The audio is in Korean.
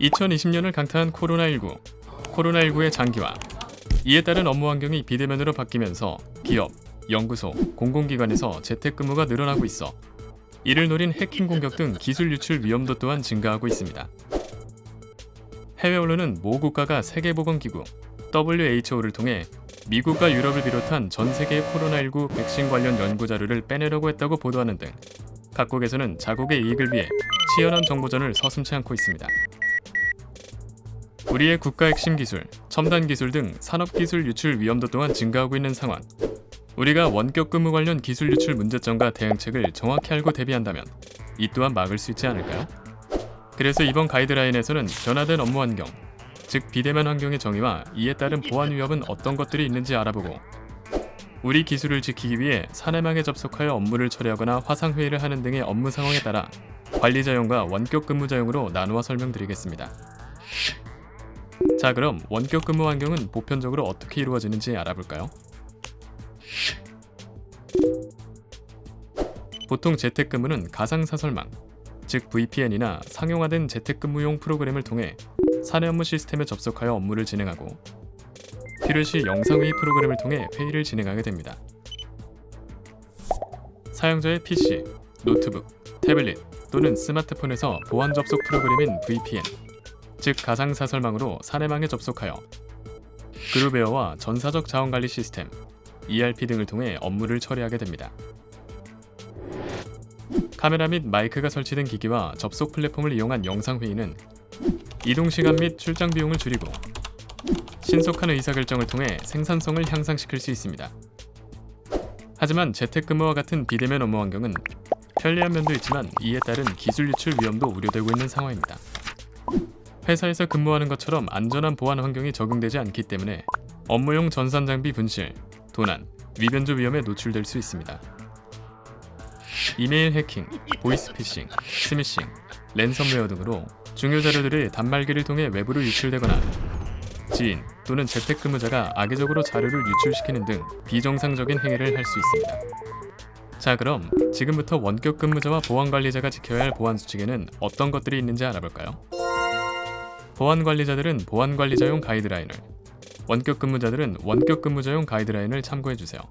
2020년을 강타한 코로나19. 코로나19의 장기화. 이에 따른 업무 환경이 비대면으로 바뀌면서 기업, 연구소, 공공기관에서 재택근무가 늘어나고 있어 이를 노린 해킹 공격 등 기술 유출 위험도 또한 증가하고 있습니다. 해외 언론은 모 국가가 세계보건기구 WHO를 통해 미국과 유럽을 비롯한 전 세계의 코로나19 백신 관련 연구 자료를 빼내려고 했다고 보도하는 등 각국에서는 자국의 이익을 위해 치열한 정보전을 서슴지 않고 있습니다. 우리의 국가 핵심 기술, 첨단 기술 등 산업 기술 유출 위험도 또한 증가하고 있는 상황. 우리가 원격 근무 관련 기술 유출 문제점과 대응책을 정확히 알고 대비한다면 이 또한 막을 수 있지 않을까요? 그래서 이번 가이드라인에서는 변화된 업무 환경, 즉 비대면 환경의 정의와 이에 따른 보안 위협은 어떤 것들이 있는지 알아보고 우리 기술을 지키기 위해 사내망에 접속하여 업무를 처리하거나 화상 회의를 하는 등의 업무 상황에 따라 관리자용과 원격 근무자용으로 나누어 설명드리겠습니다. 자, 그럼 원격 근무 환경은 보편적으로 어떻게 이루어지는지 알아볼까요? 보통 재택근무는 가상사설망, 즉 VPN이나 상용화된 재택근무용 프로그램을 통해 사내 업무 시스템에 접속하여 업무를 진행하고 필요시 영상회의 프로그램을 통해 회의를 진행하게 됩니다. 사용자의 PC, 노트북, 태블릿 또는 스마트폰에서 보안 접속 프로그램인 VPN, 즉 가상사설망으로 사내망에 접속하여 그룹웨어와 전사적 자원관리 시스템, ERP 등을 통해 업무를 처리하게 됩니다. 카메라 및 마이크가 설치된 기기와 접속 플랫폼을 이용한 영상회의는 이동 시간 및 출장 비용을 줄이고 신속한 의사결정을 통해 생산성을 향상시킬 수 있습니다. 하지만 재택근무와 같은 비대면 업무 환경은 편리한 면도 있지만 이에 따른 기술 유출 위험도 우려되고 있는 상황입니다. 회사에서 근무하는 것처럼 안전한 보안 환경이 적용되지 않기 때문에 업무용 전산 장비 분실, 도난, 위변조 위험에 노출될 수 있습니다. 이메일 해킹, 보이스피싱, 스미싱, 랜섬웨어 등으로 중요 자료들이 단말기를 통해 외부로 유출되거나 지인 또는 재택근무자가 악의적으로 자료를 유출시키는 등 비정상적인 행위를 할 수 있습니다. 자 그럼 지금부터 원격 근무자와 보안 관리자가 지켜야 할 보안 수칙에는 어떤 것들이 있는지 알아볼까요? 보안 관리자들은 보안 관리자용 가이드라인을, 원격 근무자들은 원격 근무자용 가이드라인을 참고해 주세요.